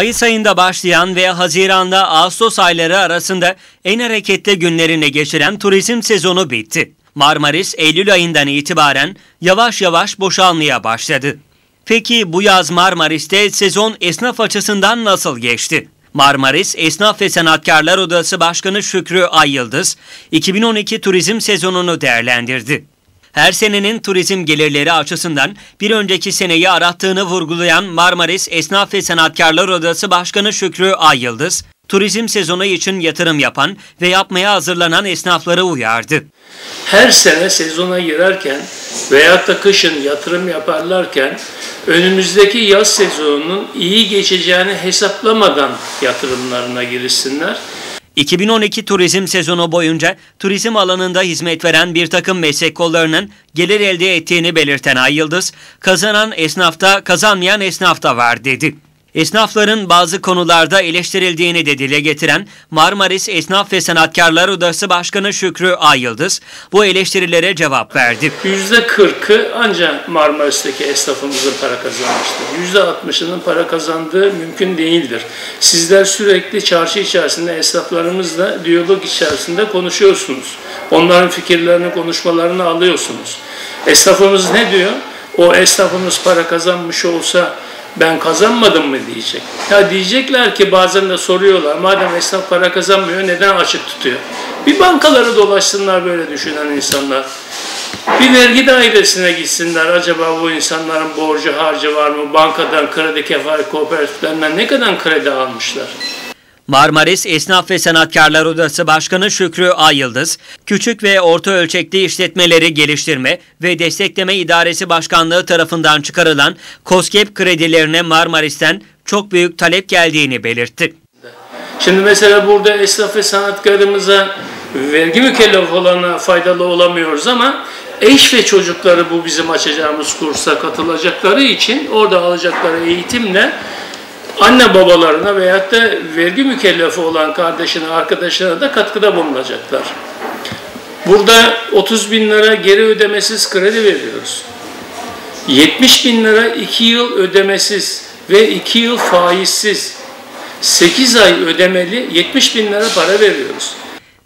Mayıs ayında başlayan ve Haziran'da Ağustos ayları arasında en hareketli günlerini geçiren turizm sezonu bitti. Marmaris Eylül ayından itibaren yavaş yavaş boşalmaya başladı. Peki bu yaz Marmaris'te sezon esnaf açısından nasıl geçti? Marmaris Esnaf ve Sanatkarlar Odası Başkanı Şükrü Ayyıldız, 2012 turizm sezonunu değerlendirdi. Her senenin turizm gelirleri açısından bir önceki seneyi arattığını vurgulayan Marmaris Esnaf ve Sanatkarlar Odası Başkanı Şükrü Ayyıldız, turizm sezonu için yatırım yapan ve yapmaya hazırlanan esnafları uyardı. Her sene sezona girerken veyahut da kışın yatırım yaparlarken önümüzdeki yaz sezonunun iyi geçeceğini hesaplamadan yatırımlarına girişsinler. 2012 turizm sezonu boyunca turizm alanında hizmet veren bir takım meslek kollarının gelir elde ettiğini belirten Ay Yıldız, kazanan esnafta kazanmayan esnafta var dedi. Esnafların bazı konularda eleştirildiğini de dile getiren Marmaris Esnaf ve Sanatkarlar Odası Başkanı Şükrü Ayyıldız bu eleştirilere cevap verdi. %40'ı ancak Marmaris'teki esnafımızın para kazanmıştır. %60'ının para kazandığı mümkün değildir. Sizler sürekli çarşı içerisinde esnaflarımızla diyalog içerisinde konuşuyorsunuz. Onların fikirlerini, konuşmalarını alıyorsunuz. Esnafımız ne diyor? O esnafımız para kazanmış olsa ben kazanmadım mı diyecek. Ya diyecekler ki bazen de soruyorlar madem esnaf para kazanmıyor neden açık tutuyor? Bir bankaları dolaşsınlar böyle düşünen insanlar. Bir vergi dairesine gitsinler. Acaba bu insanların borcu harcı var mı? Bankadan, kredi kefalet kooperatiflerinden ne kadar kredi almışlar? Marmaris Esnaf ve Sanatkarlar Odası Başkanı Şükrü Ayıldız, Küçük ve Orta Ölçekli işletmeleri Geliştirme ve Destekleme İdaresi Başkanlığı tarafından çıkarılan COSGAP kredilerine Marmaris'ten çok büyük talep geldiğini belirtti. Şimdi mesela burada esnaf ve sanatkarımıza vergi mükellef olana faydalı olamıyoruz ama eş ve çocukları bu bizim açacağımız kursa katılacakları için orada alacakları eğitimle anne babalarına veyahut da vergi mükellefi olan kardeşine, arkadaşına da katkıda bulunacaklar. Burada 30 bin lira geri ödemesiz kredi veriyoruz. 70 bin lira 2 yıl ödemesiz ve 2 yıl faizsiz 8 ay ödemeli 70 bin lira para veriyoruz.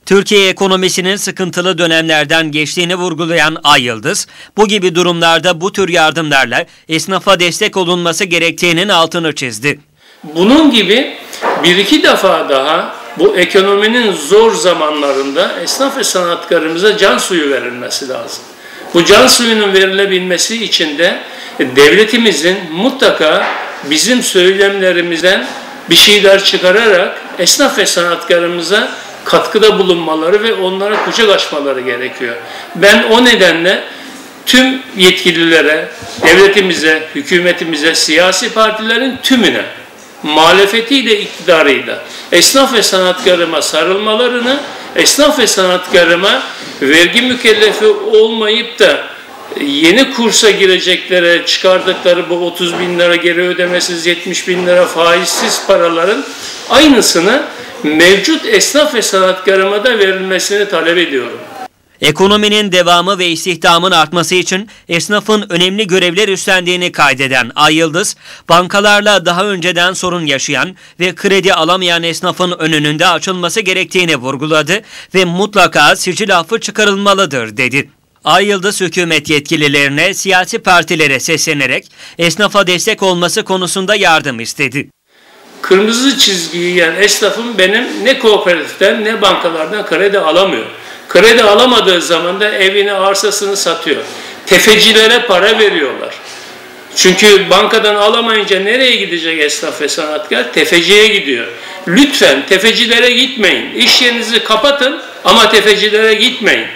Türkiye ekonomisinin sıkıntılı dönemlerden geçtiğini vurgulayan Ay Yıldız, bu gibi durumlarda bu tür yardımlarla esnafa destek olunması gerektiğinin altını çizdi. Bunun gibi bir iki defa daha bu ekonominin zor zamanlarında esnaf ve sanatkarımıza can suyu verilmesi lazım. Bu can suyunun verilebilmesi için de devletimizin mutlaka bizim söylemlerimizden bir şeyler çıkararak esnaf ve sanatkarımıza katkıda bulunmaları ve onlara kucak açmaları gerekiyor. Ben o nedenle tüm yetkililere, devletimize, hükümetimize, siyasi partilerin tümüne muhalefetiyle iktidarıyla esnaf ve sanatkarıma sarılmalarını, esnaf ve sanatkarıma vergi mükellefi olmayıp da yeni kursa gireceklere çıkardıkları bu 30 bin lira geri ödemesiz 70 bin lira faizsiz paraların aynısını mevcut esnaf ve sanatkarıma da verilmesini talep ediyorum. Ekonominin devamı ve istihdamın artması için esnafın önemli görevler üstlendiğini kaydeden Ay Yıldız, bankalarla daha önceden sorun yaşayan ve kredi alamayan esnafın önünde açılması gerektiğini vurguladı ve mutlaka sicil affı çıkarılmalıdır dedi. Ay Yıldız hükümet yetkililerine, siyasi partilere seslenerek esnafa destek olması konusunda yardım istedi. Kırmızı çizgiyi yani esnafım benim ne kooperatiften ne bankalardan kredi alamıyor. Kredi alamadığı zaman da evini, arsasını satıyor. Tefecilere para veriyorlar. Çünkü bankadan alamayınca nereye gidecek esnaf ve sanatkar? Tefeciye gidiyor. Lütfen tefecilere gitmeyin. İş yerinizi kapatın ama tefecilere gitmeyin.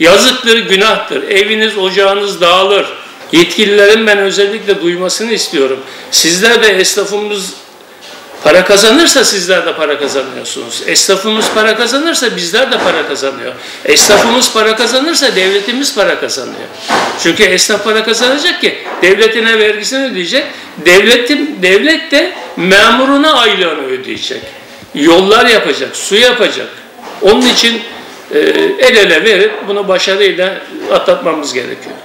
Yazıktır, günahtır. Eviniz, ocağınız dağılır. Yetkililerin ben özellikle duymasını istiyorum. Sizler de esnafımız Para kazanırsa sizler de para kazanıyorsunuz. Esnafımız para kazanırsa bizler de para kazanıyor. Esnafımız para kazanırsa devletimiz para kazanıyor. Çünkü esnaf para kazanacak ki devletine vergisini ödeyecek. Devletin, devlet de memuruna aylığını ödeyecek. Yollar yapacak, su yapacak. Onun için e, el ele verip bunu başarıyla atlatmamız gerekiyor.